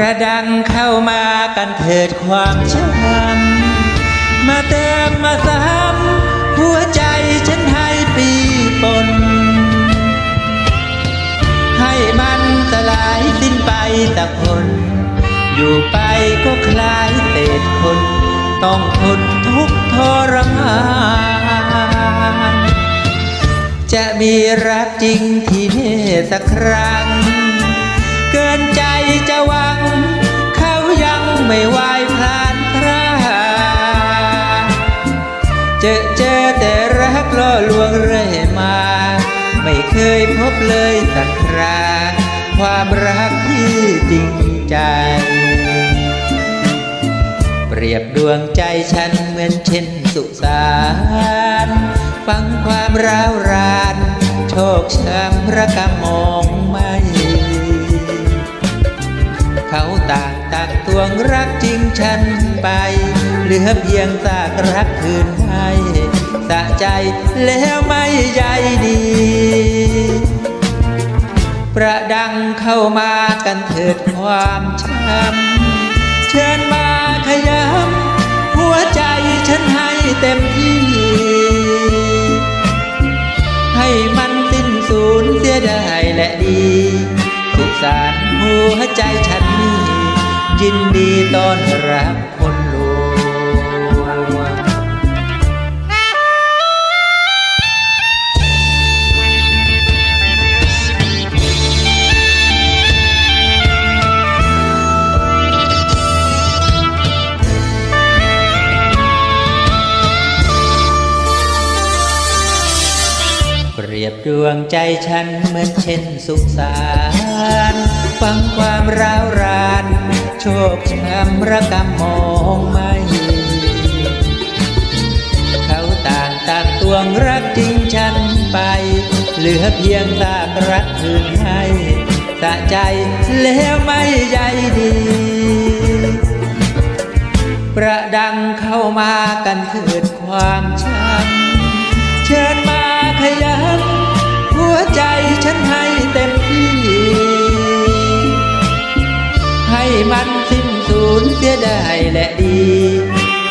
ระดังเข้ามากันเถิดความช้ำมาเติมมาซ้ำหัวใจฉันให้ปีปน ให้มันสลายสิ้นไปแต่คน อยู่ไปก็คล้ายเศษคน ต้องทนทุกทรมานจะมีรักจริงที่เมตสักครั้ง เจอเจอแต่รักล่อลวงเรื่อยมา ไม่เคยพบเลยสักครา ความรักที่จริงใจ เปรียบดวงใจฉันเหมือนเช่นสุสานฟังความร้าวราน โชคช้ำระกำมองไม่เขาต่างตักตวงรักจริงฉันไป เหลือเพียงซากรักคืนให้สะใจแล้วไม่ใยดี ประดังเข้ามากันเถิดความช้ำเชิญมาขยำหัวใจฉันให้เต็มที่ ให้มันสิ้นสูญเสียได้และดีสุขสารหัวใจฉันนี่ยินดีต้อนรับ ยบดวงใจฉันเหมือนเช่นสุสานฟังความร้าวรานโชคช้ำระกำมองไม่เขาต่างตักตวงรักจริงฉันไป เหลือเพียงซากรักคืนให้สะใจแล้วไม่ใยดี ประดังเข้ามากันเถิดความช้ำเชิญมา ขยัน หัวใจฉันให้เต็มที่ ให้มันสิ้นสูญเสียได้และดี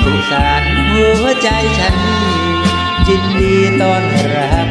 สุสารหัวใจฉัน จินดีตอนรับ